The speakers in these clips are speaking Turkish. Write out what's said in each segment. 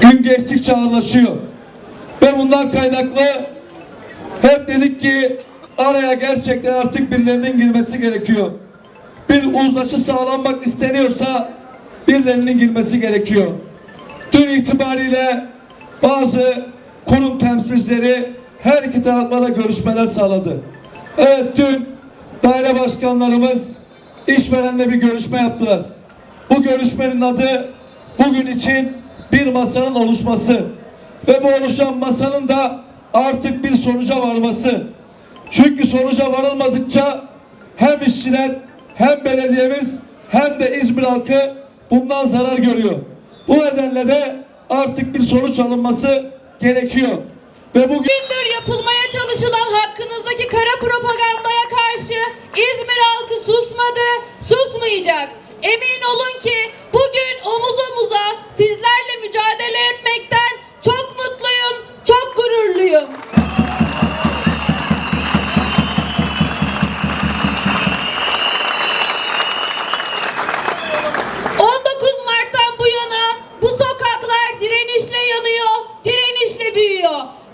gün geçtikçe ağırlaşıyor. Ve bundan kaynaklı hep dedik ki araya gerçekten artık birilerinin girmesi gerekiyor. Bir uzlaşı sağlanmak isteniyorsa birilerinin girmesi gerekiyor. Dün itibariyle bazı kurum temsilcileri her iki tarafla da görüşmeler sağladı. Evet dün daire başkanlarımız işverenle bir görüşme yaptılar. Bu görüşmenin adı bugün için bir masanın oluşması ve bu oluşan masanın da artık bir sonuca varması. Çünkü sonuca varılmadıkça hem işçiler hem belediyemiz hem de İzmir halkı bundan zarar görüyor. Bu nedenle de artık bir sonuç alınması gerekiyor. Ve bugün gündür yapılmaya çalışılan hakkınızdaki kara propagandaya karşı İzmir halkı susmadı, susmayacak. Emin olun ki bugün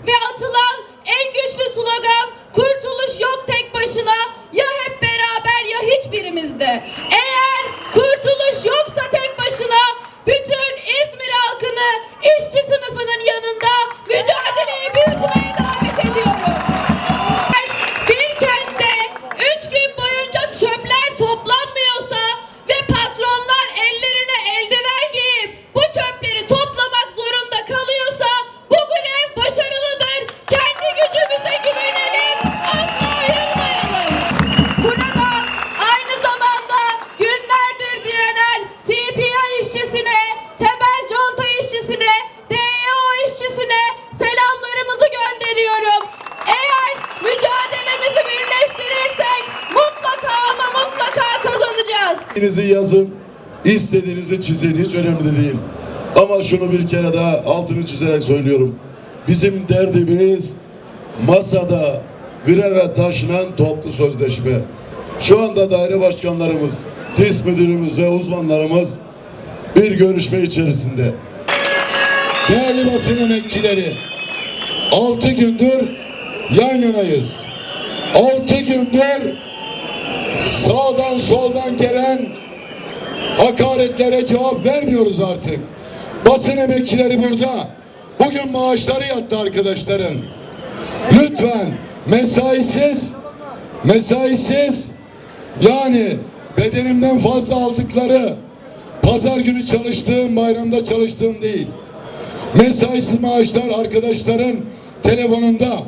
Ve atılan en güçlü slogan kurtuluş yok tek başına ya hep beraber ya hiçbirimizde. İstediğinizi yazın, istediğinizi çizin hiç önemli değil. Ama şunu bir kere daha altını çizerek söylüyorum. Bizim derdimiz masada greve taşınan toplu sözleşme. Şu anda daire başkanlarımız, TİS müdürümüz ve uzmanlarımız bir görüşme içerisinde. Değerli basın emekçileri, altı gündür yan yanayız. Altı gündür sağdan soldan gelen hakaretlere cevap vermiyoruz artık. Basın emekçileri burada. Bugün maaşları yattı arkadaşların. Lütfen mesaisiz, mesaisiz yani bedenimden fazla aldıkları pazar günü çalıştığım, bayramda çalıştığım değil. Mesaisiz maaşlar arkadaşların telefonunda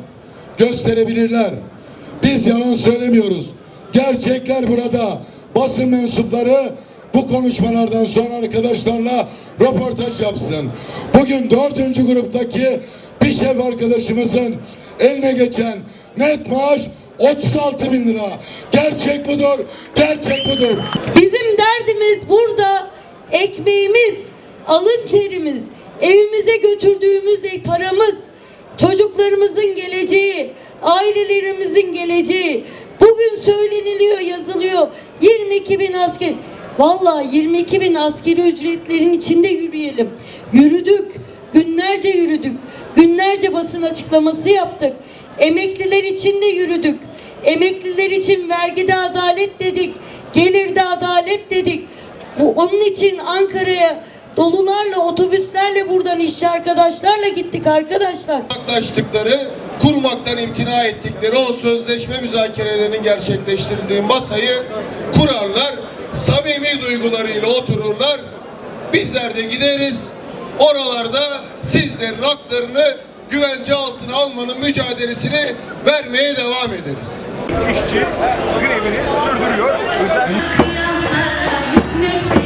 gösterebilirler. Biz yalan söylemiyoruz. Gerçekler burada. Basın mensupları bu konuşmalardan sonra arkadaşlarla röportaj yapsın. Bugün dördüncü gruptaki bir şef arkadaşımızın eline geçen net maaş 36 bin lira. Gerçek budur, gerçek budur. Bizim derdimiz burada ekmeğimiz, alın terimiz, evimize götürdüğümüz paramız, çocuklarımızın geleceği, ailelerimizin geleceği. Bugün söyleniliyor, yazılıyor. 22 bin asker. Vallahi 22 bin askeri ücretlerin içinde yürüyelim. Yürüdük, günlerce yürüdük. Günlerce basın açıklaması yaptık. Emekliler için de yürüdük. Emekliler için vergide adalet dedik. Gelirde adalet dedik. Bu, onun için Ankara'ya dolularla, otobüslerle buradan işçi arkadaşlarla gittik arkadaşlar. yaklaştıkları, kurmaktan imtina ettikleri o sözleşme müzakerelerinin gerçekleştirildiği masayı kurarlar, samimi duygularıyla otururlar. Bizler de gideriz, oralarda sizlerin haklarını güvence altına almanın mücadelesini vermeye devam ederiz. işçi grevini sürdürüyor. Nefsi